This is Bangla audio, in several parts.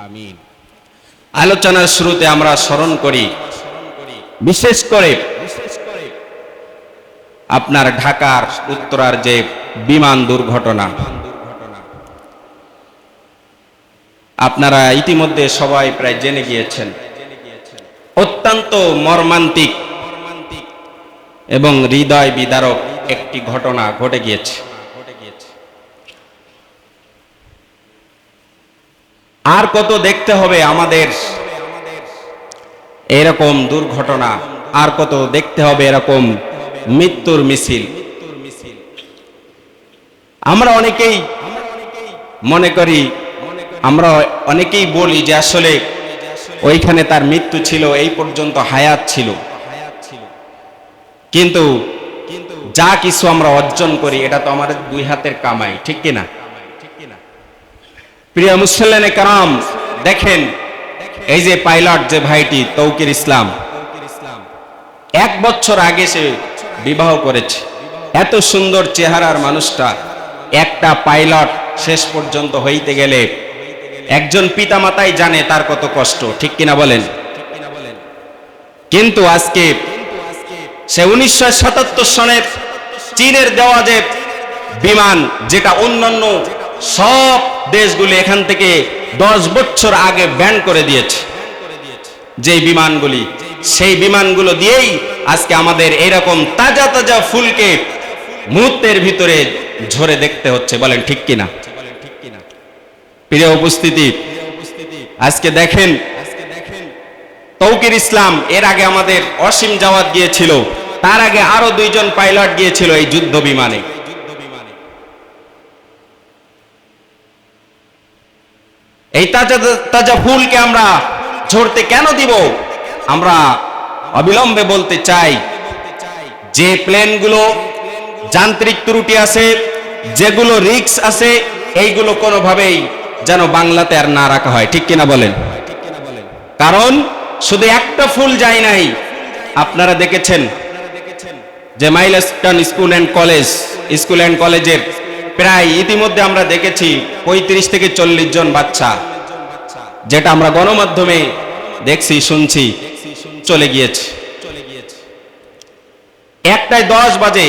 আমিন। আলোচনার শুরুতে আমরা স্মরণ করি, বিশেষ করে আপনার ঢাকার উত্তরার যে বিমান দুর্ঘটনা। আপনারা ইতিমধ্যে সবাই প্রায় জেনে গিয়েছেন, অত্যন্ত মর্মান্তিক এবং হৃদয় বিদারক একটি ঘটনা ঘটে গিয়েছে। আর কত দেখতে হবে আমাদের? এরকম দুর্ঘটনা, আর কত দেখতে হবে এরকম মৃত্যুর মিছিল। আমরা অনেকেই মনে করি, আমরা অনেকেই বলি যে আসলে ওইখানে তার মৃত্যু ছিল, এই পর্যন্ত হায়াত ছিল। কিন্তু যা কিছু আমরা অর্জন করি, এটা তো আমাদের দুই হাতের কামাই, ঠিক কিনা? প্রিয় মুসল্লানে কারাম, দেখেন এই যে পাইলট যে ভাইটি, তৌকির ইসলাম। এক বছর আগে সে বিবাহ করেছে। এত সুন্দর চেহারার মানুষটা, একটা পাইলট শেষ পর্যন্ত হইতে গেলে একজন পিতামাতাই জানে তার কত কষ্ট, ঠিক কিনা বলেন? কিন্তু আজকে সে উনিশশো সাতাত্তর সনের চীনের দেওয়া যে বিমান, যেটা অন্যান্য সব দেশগুলি এখান থেকে দশ বছর আগে ব্যান করে দিয়েছে। যে বিমানগুলি, সেই বিমানগুলো দিয়েই আজকে আমাদের এরকম তাজা তাজা ফুলকে মুহূর্তের ভিতরে ঝরে দেখতে হচ্ছে, বলেন ঠিক কিনা? প্রিয় উপস্থিতি, আজকে দেখেন তৌকির ইসলাম এর আগে আমাদের অসীম জাওয়াত গিয়েছিল, তার আগে আরও দুইজন পাইলট গিয়েছিল এই যুদ্ধ বিমানে। এই তাজা তাজা ফুলকে আমরা ঝরতে কেন দিব? আমরা অবিলম্বে বলতে চাই, যে প্লেনগুলো যান্ত্রিক ত্রুটি আছে, যেগুলো রিক্স আছে, এইগুলো কোনোভাবেই যেন বাংলাতে আর না রাখা হয়। ঠিক কিনা বলেন? কারণ শুধু একটা ফুল যায় নাই। আপনারা দেখেছেন যে Milestone school and college, school and কলেজের প্রায় ইতিমধ্যে আমরা দেখেছি পঁয়ত্রিশ থেকে চল্লিশ জন বাচ্চা, যেটা আমরা গণমাধ্যমে দেখছি, শুনছি, চলে গিয়েছে। একটাই দশ বাজে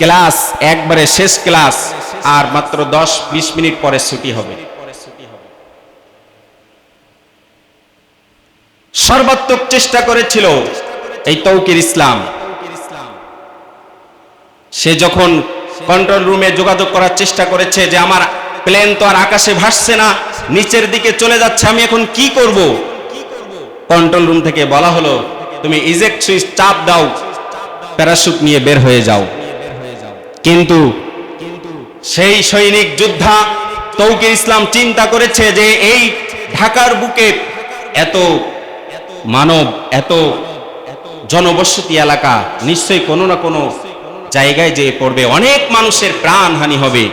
ক্লাস, একবারে শেষ ক্লাস, আর মাত্র দশ বিশ মিনিট পরে ছুটি হবে। সর্বাত্মক চেষ্টা করেছিল এই তৌকির ইসলাম। সে যখন কন্ট্রোল রুমে যোগাযোগ করার চেষ্টা করেছে যে আমার প্লেন তো আর আকাশে ভাসছে না, নিচের দিকে চলে যাচ্ছে, আমি এখন কি করব? কন্ট্রোল রুম থেকে বলা হলো, তুমি ইজেক্ট সুইচ চাপ দাও প্যারাশুট নিয়ে বের হয়ে যাও। কিন্তু সেই সৈনিক যোদ্ধা তৌকির ইসলাম চিন্তা করেছে যে এই ঢাকার বুকে এত মানব, এত জনবসতি এলাকা নিশ্চয়ই কোনো না কোনো জায়গায় যে পড়বে, অনেক মানুষের প্রাণহানি হবে।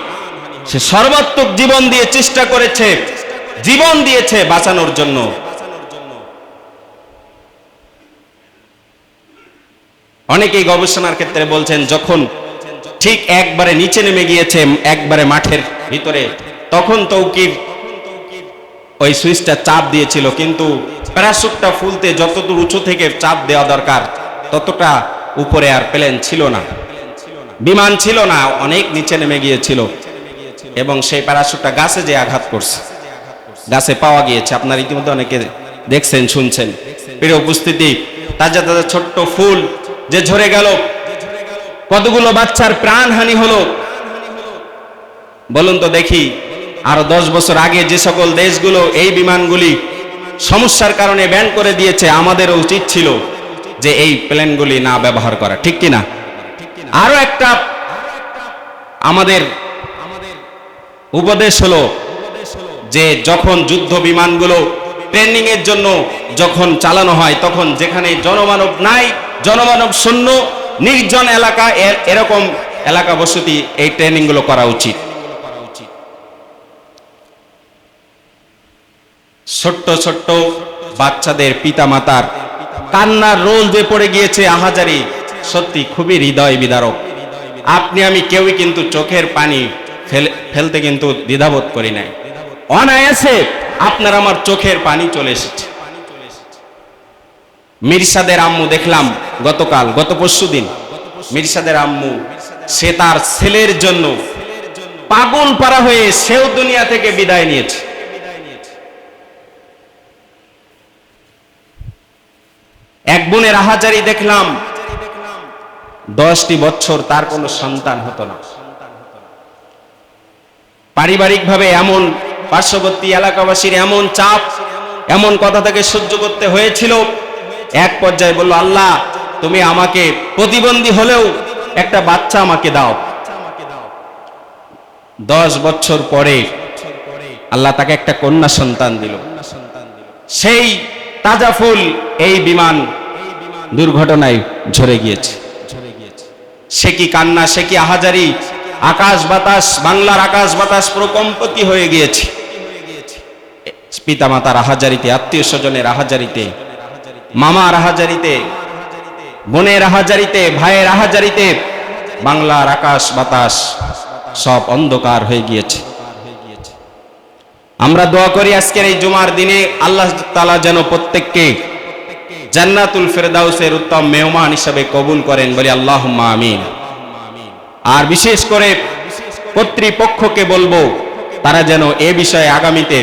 সে সর্বাত্মক জীবন দিয়ে চেষ্টা করেছে, জীবন দিয়েছে বাঁচানোর জন্য। অনেকেই গবেষণার ক্ষেত্রে বলছেন, যখন ঠিক একবারে নিচে নেমে গিয়েছে, একবারে মাঠের ভিতরে, তখন তৌকির ওই সুইচটা চাপ দিয়েছিল, কিন্তু প্যারাশুটটা ফুলতে যতদূর উঁচু থেকে চাপ দেওয়া দরকার, ততটা উপরে আর প্লেন ছিল না। বিমান ছিল না, অনেক নিচে নেমে গিয়েছিল। এবং সেই প্যারাশুটটা গাছে যে আঘাত করছে, গাছে পাওয়া গিয়েছে। আপনার ইতিমধ্যে অনেকে দেখছেন, শুনছেন। প্রিয় উপস্থিতি, তাজা তাজা ছোট্ট ফুল যে ঝরে গেল, কতগুলো বাচ্চার প্রাণহানি হলো। বলুন তো দেখি, আরও দশ বছর আগে যে সকল দেশগুলো এই বিমানগুলি সমস্যার কারণে ব্যান করে দিয়েছে, আমাদেরও উচিত ছিল যে এই প্লেনগুলি না ব্যবহার করা। ঠিক কিনা? আরও একটা আমাদের উপদেশ হলো যে যখন যুদ্ধ বিমানগুলো ট্রেনিং এর জন্য যখন চালানো হয়, তখন যেখানে জনমানব নাই, জনমানব শূন্য, নির্জন এলাকা এরকম এলাকা বসতি এই ট্রেনিংগুলো করা উচিত। ছোট্ট ছোট্ট বাচ্চাদের পিতামাতার কান্নার রোল যে পড়ে গিয়েছে আহাজারি সত্যি খুবই হৃদয় বিদারক। আপনি আমি কেউই কিন্তু চোখের পানি ফেলতে কিন্তু দ্বিধাবোধ করি নাই। অনায়াসে আপনার আমার চোখের পানি চলে এসেছে। মির্সাদের আম্মু দেখলাম গতকাল, গত পরশু দিন। মির্সাদের আম্মু, সে তার ছেলের জন্য পাগল পারা হয়ে সেও দুনিয়া থেকে বিদায় নিয়েছে। এক বোনের আহাজারি দেখলাম দশটি বছর তার কোনো সন্তান হতো না। পারিবারিকভাবে এমন, পার্শ্ববর্তী এলাকাবাসীর এমন চাপ, এমন কথা থেকে সহ্য করতে হয়েছিল। এক পর্যায়ে বলল, আল্লাহ, তুমি আমাকে প্রতিবন্ধী হলেও একটা বাচ্চা আমাকে দাও। দশ বছর পরে আল্লাহ তাকে একটা কন্যা সন্তান দিল। সেই তাজা ফুল এই বিমান দুর্ঘটনায় ঝরে গিয়েছে। সে কি কান্না, সে কি আহাজারি? আকাশ বাতাস, বাংলার আকাশ বাতাস প্রকম্পতি হয়ে গিয়েছে। পিতা মাতার আহাজারিতে, আত্মীয় স্বজনের আহাজারিতে, মামার আহাজারিতে, বোনের আহাজারিতে, ভাইয়ের আহাজারিতে বাংলার আকাশ বাতাস সব অন্ধকার হয়ে গিয়েছে। আমরা দোয়া করি আজকের এই জুমার দিনে আল্লাহ তালা যেন প্রত্যেককে জান্নাতুল ফেরদাউসের উত্তম মেহমান হিসাবে কবুল করেন বলি আল্লাহ আমিন। আর বিশেষ করে কর্তৃপক্ষকে বলব, তারা যেন এ বিষয়ে আগামীতে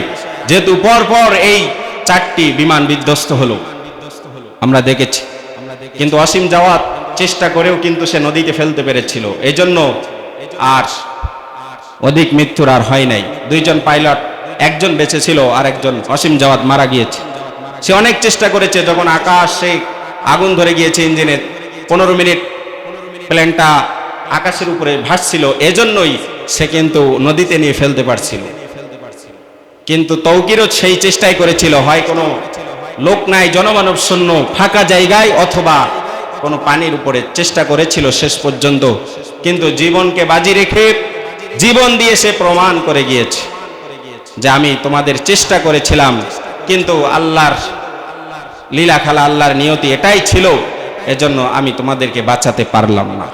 যেহেতু পর পর এই চারটি বিমান বিধ্বস্ত হলো, আমরা দেখেছি। কিন্তু অসীম যাওয়ার চেষ্টা করেও কিন্তু সে নদীতে ফেলতে পেরেছিল। এই জন্য আর অধিক মৃত্যুর আর হয় নাই। দুইজন পাইলট, একজন বেঁচে ছিল আর একজন অসীম যাওয়াত মারা গিয়েছে। সে অনেক চেষ্টা করেছে, যখন আকাশে আগুন ধরে গিয়েছে ইঞ্জিনের পনেরো মিনিট প্লেনটা আকাশের উপরে ভাসছিল, এজন্যই সে কিন্তু নদীতে নিয়ে ফেলতে পারছিল। কিন্তু তৌকিরও সেই চেষ্টাই করেছিল, হয় কোনো লোক নাই, জনমানব শূন্য, ফাঁকা জায়গায় অথবা কোনো পানির উপরে চেষ্টা করেছিল শেষ পর্যন্ত। কিন্তু জীবনকে বাজি রেখে জীবন দিয়ে সে প্রমাণ করে গিয়েছে যে আমি তোমাদের চেষ্টা করেছিলাম কিন্তু আল্লাহর লীলা খেলা আল্লাহর নিয়তি এটাই ছিল, এজন্য আমি তোমাদেরকে বাঁচাতে পারলাম না।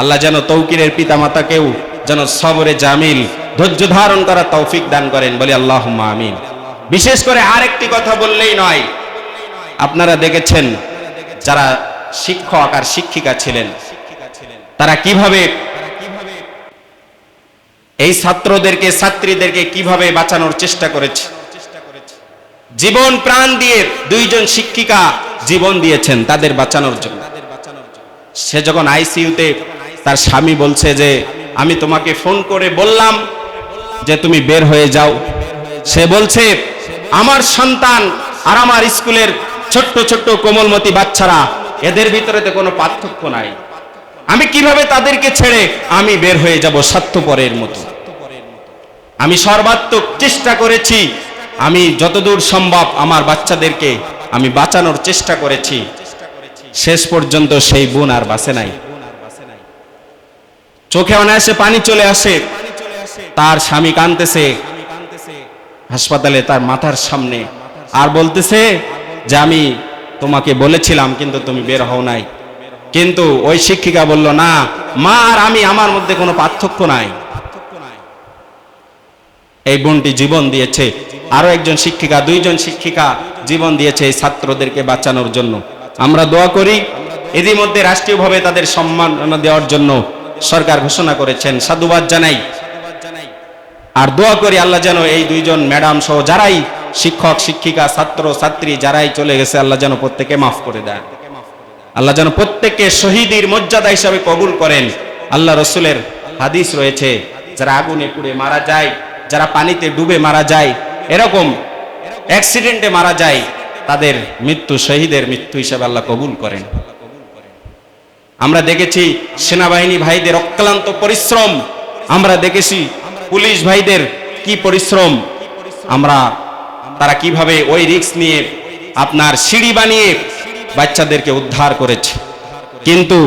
আল্লাহ যেন তৌকিরের পিতামাতাকেও যেন সবরে জামিল, ধৈর্য ধারণ করার তৌফিক দান করেন, বলি আল্লাহ আমিন। বিশেষ করে আরেকটি কথা বললেই নয়, আপনারা দেখেছেন যারা শিক্ষক আর শিক্ষিকা ছিলেন, তারা কীভাবে এই ছাত্রদেরকে, ছাত্রীদেরকে কীভাবে বাঁচানোর চেষ্টা করেছে? জীবন প্রাণ দিয়ে দুইজন শিক্ষিকা জীবন দিয়েছেন তাদের বাঁচানোর জন্য। সে যখন আইসিইউতে তার স্বামী বলছে যে, আমি তোমাকে ফোন করে বললাম যে তুমি বের হয়ে যাও। সে বলছে, আমার সন্তান আর আমার স্কুলের ছোট্ট ছোট্ট কোমলমতি বাচ্চারা, এদের ভিতরে তো কোনো পার্থক্য নাই। আমি কীভাবে তাদেরকে ছেড়ে আমি বের হয়ে যাব স্বার্থপরের মতো? আমি সর্বাত্মক চেষ্টা করেছি আমি যতদূর সম্ভব আমার বাচ্চাদেরকে আমি বাঁচানোর চেষ্টা করেছি। শেষ পর্যন্ত সেই বোন আর বাঁচে নাই। চোখে অনায়াসে পানি চলে আসে। তার স্বামী কানতেছে হাসপাতালে তার মাথার সামনে আর বলতেছে যে, আমি তোমাকে বলেছিলাম, কিন্তু তুমি বের হও নাই। কিন্তু ওই শিক্ষিকা বলল, না, মা আর আমি আমার মধ্যে কোনো পার্থক্য নাই। এই বোনটি জীবন দিয়েছে। আরও একজন শিক্ষিকা, দুইজন শিক্ষিকা জীবন দিয়েছে এই ছাত্রদেরকে বাঁচানোর জন্য। আমরা দোয়া করি, ইতিমধ্যে রাষ্ট্রীয়ভাবে তাদের সম্মাননা দেওয়ার জন্য সরকার ঘোষণা করেছেন। সাধুবাদ জানাই। আর দোয়া করি আল্লাহ যেন এই দুইজন ম্যাডাম সহ যারাই শিক্ষক, শিক্ষিকা, ছাত্র, ছাত্রী, যারাই চলে গেছে, আল্লাহ যেন প্রত্যেকে মাফ করে দেয় আল্লাহ যেন প্রত্যেককে শহীদের মর্যাদা হিসাবে কবুল করেন। আল্লাহ রসুলের হাদিস রয়েছে, যারা আগুনে পুড়ে মারা যায় যারা পানিতে ডুবে মারা যায়, এরকম অ্যাক্সিডেন্টে মারা যায়, তাদের মৃত্যু শহীদের মৃত্যু হিসাবে আল্লাহ কবুল করেন। আমরা দেখেছি সেনাবাহিনী ভাইদের অক্লান্ত পরিশ্রম। আমরা দেখেছি পুলিশ ভাইদের কি পরিশ্রম। আমরা, তারা কীভাবে ওই রিক্স নিয়ে আপনার সিঁড়ি বানিয়ে বাচ্চাদেরকে উদ্ধার করেছে। কিন্তু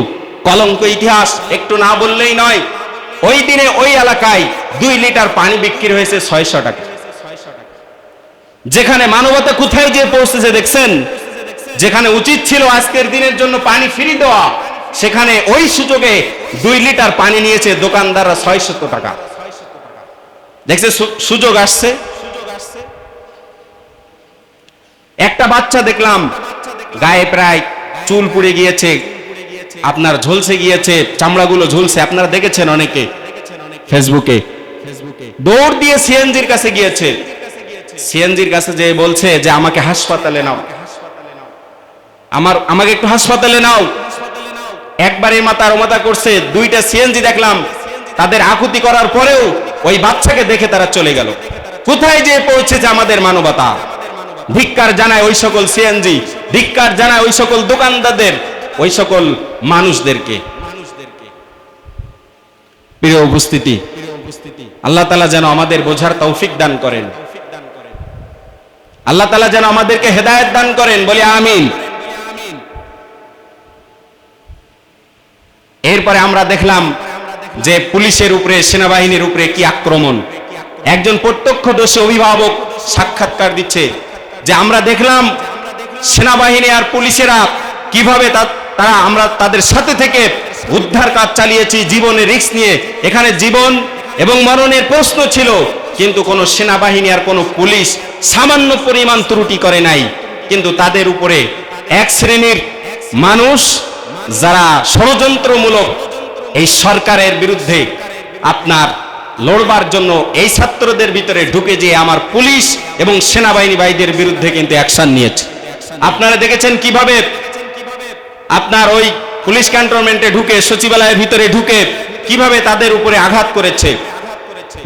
কলঙ্ক ইতিহাস একটু না বললেই নয় ওই দিনে ওই এলাকায় দুই লিটার পানি বিক্রি হয়েছে ছয়শো টাকা। যেখানে মানবতা কোথায় যে পৌঁছেছে দেখছেন? যেখানে উচিত ছিল আজকের দিনের জন্য পানি ফ্রি দেওয়া, সেখানে ওই সুযোগে দুই লিটার পানি নিয়েছে দোকানদাররা ছয়শত টাকা। দেখছে সুযোগ আসছে? একটা বাচ্চা দেখলাম, গায়ে প্রায় চুল পুড়ে গিয়েছে। আপনার ঝলসে গিয়েছে, চামড়াগুলো ঝুলছে। আপনারা দেখেছেন অনেকে? ফেসবুকে। দৌড় দিয়ে সিএনজির কাছে গিয়েছে। সিএনজির কাছে যে বলছে যে, আমাকে হাসপাতালে নাও। আমার, আমাকে একটু হাসপাতালে নাও। একবারে মাথা রমাতা করছে, দুইটা সিএনজি দেখলাম। তাদের আকুতি করার পরেও ওই বাচ্চাকে দেখে তারা চলে গেল। কোথায় যে পৌঁছেছে আমাদের মানবতা? ধিক্কার জানায় ওই সকল সিএনজি, ধিক্কার জানায় ওই সকল দোকানদারদের। ওই সকল মানুষদেরকে। প্রিয় উপস্থিতি, আল্লাহ তালা যেন আমাদের বোঝার তৌফিক দান করেন। আল্লাহ তালা যেন আমাদেরকে হেদায়েত দান করেন, বলি আমিন। এরপরে আমরা দেখলাম যে পুলিশের উপরে, সেনাবাহিনীর উপরে কি আক্রমণ। একজন প্রত্যক্ষদর্শী অভিভাবক সাক্ষাৎকার দিচ্ছে যে আমরা দেখলাম সেনাবাহিনী আর পুলিশেরা কীভাবে তা- তারা আমরা তাদের সাথে থেকে উদ্ধার কাজ চালিয়েছি জীবনের রিস্ক নিয়ে। এখানে জীবন এবং মরণের প্রশ্ন ছিল, কিন্তু কোনো সেনাবাহিনী আর কোনো পুলিশ সামান্য পরিমাণ ত্রুটি করে নাই। কিন্তু তাদের উপরে এক শ্রেণির মানুষ যারা ষড়যন্ত্রমূলক এই সরকারের বিরুদ্ধে আপনার লড়বার জন্য এই ছাত্রদের ভিতরে ঢুকে যে আমার পুলিশ এবং সেনাবাহিনী ভাইদের বিরুদ্ধে কিন্তু অ্যাকশন নিয়েছে। আপনারা দেখেছেন কীভাবে আপনার ওই পুলিশ ক্যান্টনমেন্টে ঢুকে, সচিবালয়ের ভিতরে ঢুকে কীভাবে তাদের উপরে আঘাত করেছে?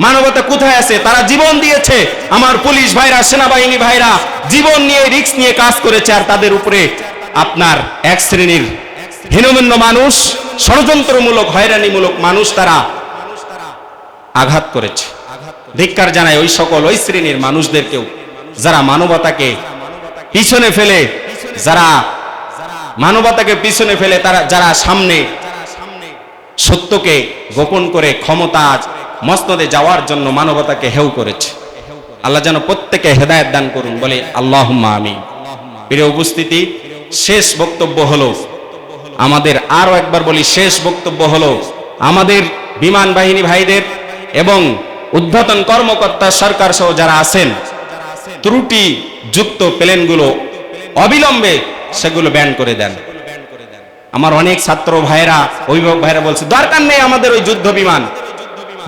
মানবতা কোথায় আছে? তারা জীবন দিয়েছে। আমার পুলিশ ভাইরা, সেনাবাহিনী ভাইরা জীবন নিয়ে রিক্স নিয়ে কাজ করেছে আর তাদের উপরে আপনার এক শ্রেণির হীনমন্য মানুষ, ষড়যন্ত্রমূলক, হয়রানিমূলক মানুষ তারা আঘাত করেছে। ধিক্কার জানায় ওই সকল ওই শ্রেণির মানুষদেরকেও, যারা মানবতাকে পিছনে ফেলে, যারা মানবতাকে পিছনে ফেলে তারা, যারা সামনে সত্যকে গোপন করে ক্ষমতা মসনদে যাওয়ার জন্য মানবতাকে হেউ করেছে। আল্লাহ যেন প্রত্যেকে হেদায়েত দান করুন, বলে আল্লাহ আমি প্রিয় উপস্থিতি, শেষ বক্তব্য হলো, আমাদের আরও একবার বলি, শেষ বক্তব্য হলো, আমাদের বিমান বাহিনী ভাইদের এবং উদ্ধতন কর্মকর্তা সরকার সহ যারা আছেন ত্রুটি যুক্ত প্লেনগুলো অবিলম্বে সেগুলো ব্যান করে দেন। আমার অনেক ছাত্র ভাইরা অভিভাবক ভাইরা বলছে, দরকার নেই আমাদের ওই যুদ্ধ বিমান।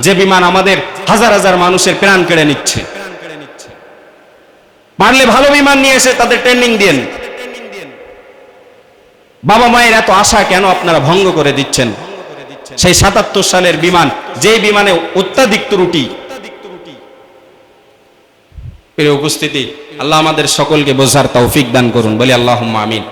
যে বিমান আমাদের হাজার হাজার মানুষের প্রাণ কেড়ে নিচ্ছে। পারলে ভালো বিমান নিয়ে এসে তাদের ট্রেনিং দিন বাবা মায়ের এত আশা কেন আপনারা ভঙ্গ করে দিচ্ছেন? সেই সাতাত্তর সালের বিমান যে বিমানে অত্যাধিক ত্রুটি। উপস্থিতি আল্লাহ আমাদের সকলকে বোঝার তৌফিক দান করুন। বলি আল্লাহ আমিন।